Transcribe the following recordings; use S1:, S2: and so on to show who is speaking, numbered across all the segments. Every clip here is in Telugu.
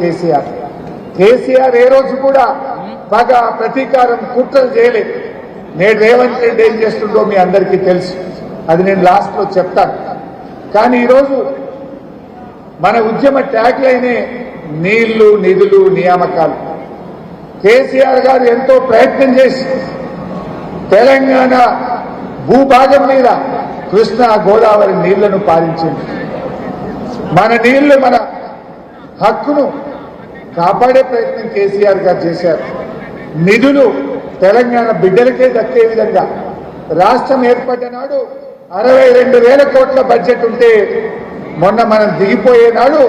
S1: కేసీఆర్. కేసీఆర్ ఏ రోజు కూడా బాగా ప్రతీకారం కుట్రలు చేయలేదు. నేడు రేవంత్ రెడ్డి ఏం చేస్తుండో మీ అందరికీ తెలుసు. అది నేను లాస్ట్లో చెప్తాను. కానీ ఈరోజు మన ఉద్యమ ట్యాగ్ లైనే నీళ్ళు నిధులు నియామకాలు. కేసీఆర్ గారు ఎంతో ప్రయత్నం చేసి తెలంగాణ భూభాగం మీద కృష్ణా గోదావరి నీళ్ళను పాలించింది. మన నీళ్ళు మన హక్కును కాపాడే ప్రయత్నం కేసీఆర్ గారు చేశారు. నిధులు తెలంగాణ బిడ్డలకే దక్కే విధంగా రాష్ట్రం ఏర్పడ్డనాడు అరవై రెండు వేల కోట్ల బడ్జెట్ ఉంటే మొన్న మనం దిగిపోయే నాడు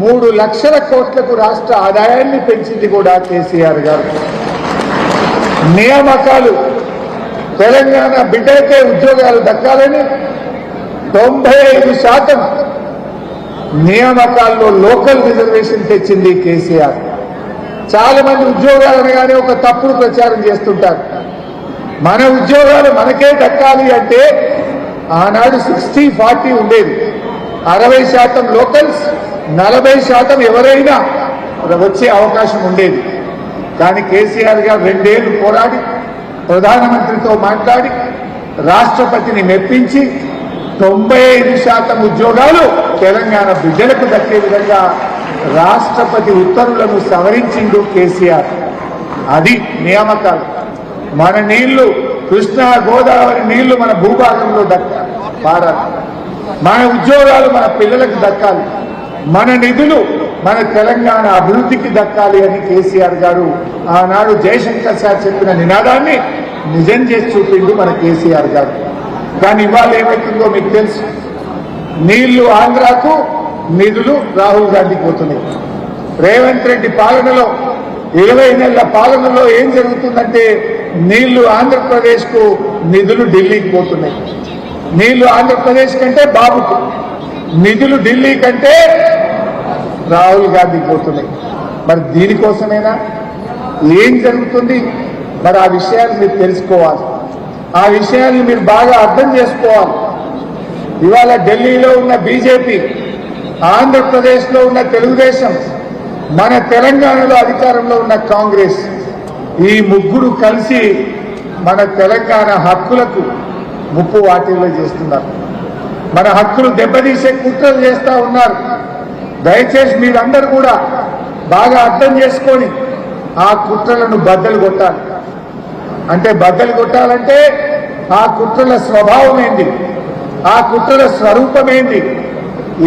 S1: మూడు లక్షల కోట్లకు రాష్ట్ర ఆదాయాన్ని పెంచింది కూడా కేసీఆర్ గారు. నియామకాలు తెలంగాణ బిడ్డలకే ఉద్యోగాలు దక్కాలని తొంభై ఐదు శాతం నియామకాల్లో లోకల్ రిజర్వేషన్ తెచ్చింది కేసీఆర్. చాలా మంది ఉద్యోగాలు అనగానే ఒక తప్పుడు ప్రచారం చేస్తుంటారు. మన ఉద్యోగాలు మనకే దక్కాలి అంటే ఆనాడు సిక్స్టీ ఫార్టీ ఉండేది. అరవై శాతం లోకల్స్ నలభై శాతం ఎవరైనా వచ్చే అవకాశం ఉండేది. కానీ కేసీఆర్ గారు రెండేళ్ళు పోరాడి ప్రధానమంత్రితో మాట్లాడి రాష్ట్రపతిని మెప్పించి తొంభై ఐదు శాతం ఉద్యోగాలు తెలంగాణ బిడ్డలకు దక్కే విధంగా రాష్ట్రపతి ఉత్తర్వులను సవరించిండు కేసీఆర్. అది నియామకాలు. మన నీళ్ళు కృష్ణా గోదావరి నీళ్ళు మన భూభాగంలో దక్కాలి పారాలి. మన ఉద్యోగాలు మన పిల్లలకు దక్కాలి. మన నిధులు మన తెలంగాణ అభివృద్ధికి దక్కాలి అని కేసీఆర్ గారు ఆనాడు జయశంకర్ సార్ చెప్పిన నినాదాన్ని నిజం చేసి చూపిండు మన కేసీఆర్ గారు. కానీ ఇవాళ ఏమవుతుందో మీకు తెలుసు. నీళ్ళు ఆంధ్రాకు నిధులు రాహుల్ గాంధీకి పోతున్నాయి. రేవంత్ రెడ్డి పాలనలో ఇరవై నెలల పాలనలో ఏం జరుగుతుందంటే నీళ్ళు ఆంధ్రప్రదేశ్కు నిధులు ఢిల్లీకి పోతున్నాయి. నీళ్ళు ఆంధ్రప్రదేశ్ కంటే బాబుకు నిధులు ఢిల్లీ కంటే రాహుల్ గాంధీకి పోతున్నాయి. మరి దీనికోసమేనా? ఏం జరుగుతుంది? మరి ఆ విషయాలు మీరు తెలుసుకోవాలి. ఆ విషయాన్ని మీరు బాగా అర్థం చేసుకోవాలి. ఇవాళ ఢిల్లీలో ఉన్న బీజేపీ ఆంధ్రప్రదేశ్లో ఉన్న తెలుగుదేశం మన తెలంగాణలో అధికారంలో ఉన్న కాంగ్రెస్ ఈ ముగ్గురు కలిసి మన తెలంగాణ హక్కులకు ముప్పు వాటిల్లో చేస్తున్నారు. మన హక్కులు దెబ్బతీసే కుట్రలు చేస్తూ ఉన్నారు. దయచేసి మీరందరూ కూడా బాగా అర్థం చేసుకొని ఆ కుట్రలను బద్దలు కొట్టాలి. అంటే బద్దలు కొట్టాలంటే ఆ కుట్రల స్వభావం ఏంది? ఆ కుట్రల స్వరూపం ఏంది?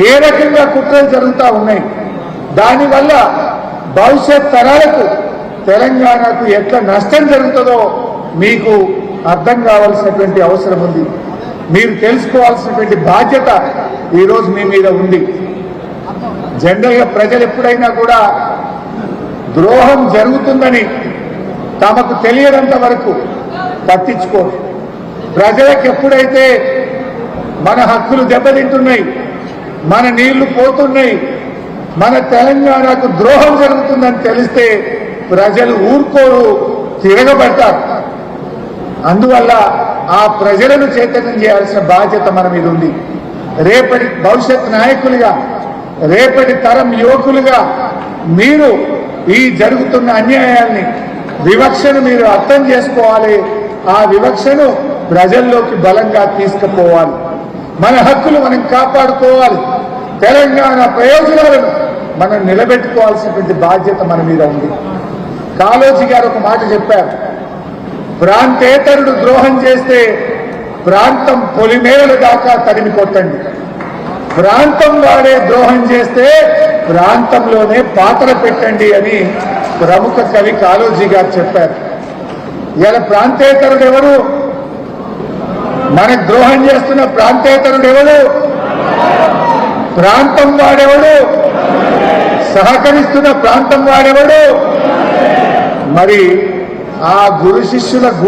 S1: ఏ రకంగా కుట్రలు జరుగుతూ ఉన్నాయి? దానివల్ల భవిష్యత్ తరాలకు తెలంగాణకు ఎట్లా నష్టం జరుగుతుందో మీకు అర్థం కావాల్సినటువంటి అవసరం ఉంది. మీరు తెలుసుకోవాల్సినటువంటి బాధ్యత ఈరోజు మీ మీద ఉంది. జనరల్గా ప్రజలు ఎప్పుడైనా కూడా ద్రోహం జరుగుతుందని తమకు తెలియనంత వరకు పట్టించుకోరు. ప్రజలకు ఎప్పుడైతే మన హక్కులు దెబ్బతింటున్నాయి మన నీళ్ళు పోతున్నాయి మన తెలంగాణకు ద్రోహం జరుగుతుందని తెలిస్తే ప్రజలు ఊరుకోరు తిరగబడతారు. అందువల్ల ఆ ప్రజలను చైతన్యం చేయాల్సిన బాధ్యత మన మీద ఉంది. రేపటి భవిష్యత్ నాయకులుగా రేపటి తరం యువకులుగా మీరు ఈ జరుగుతున్న అన్యాయాల్ని వివక్షను మీరు అర్థం చేసుకోవాలి. ఆ వివక్షను ప్రజల్లోకి బలంగా తీసుకుపోవాలి. మన హక్కులు మనం కాపాడుకోవాలి. తెలంగాణ ప్రయోజనాలను మనం నిలబెట్టుకోవాల్సినటువంటి బాధ్యత మన మీద ఉంది. కాలోజీ గారు ఒక మాట చెప్పారు. ప్రాంతేతరుడు ద్రోహం చేస్తే ప్రాంతం పొలిమేరల దాకా తరిమి కొట్టండి. ప్రాంతం వాడే ద్రోహం చేస్తే ప్రాంతంలోనే పాత్ర పెట్టండి అని ప్రముఖ కవి కాళోజీ గారు చెప్పారు. ఇలా ప్రాంతేతరుడు ఎవరు మనకు ద్రోహం చేస్తున్న ప్రాంతేతరుడు ఎవడు ప్రాంతం వాడెవడు? సహకరిస్తున్న ప్రాంతం వాడెవడు? మరి ఆ గురు శిష్యుల గుడి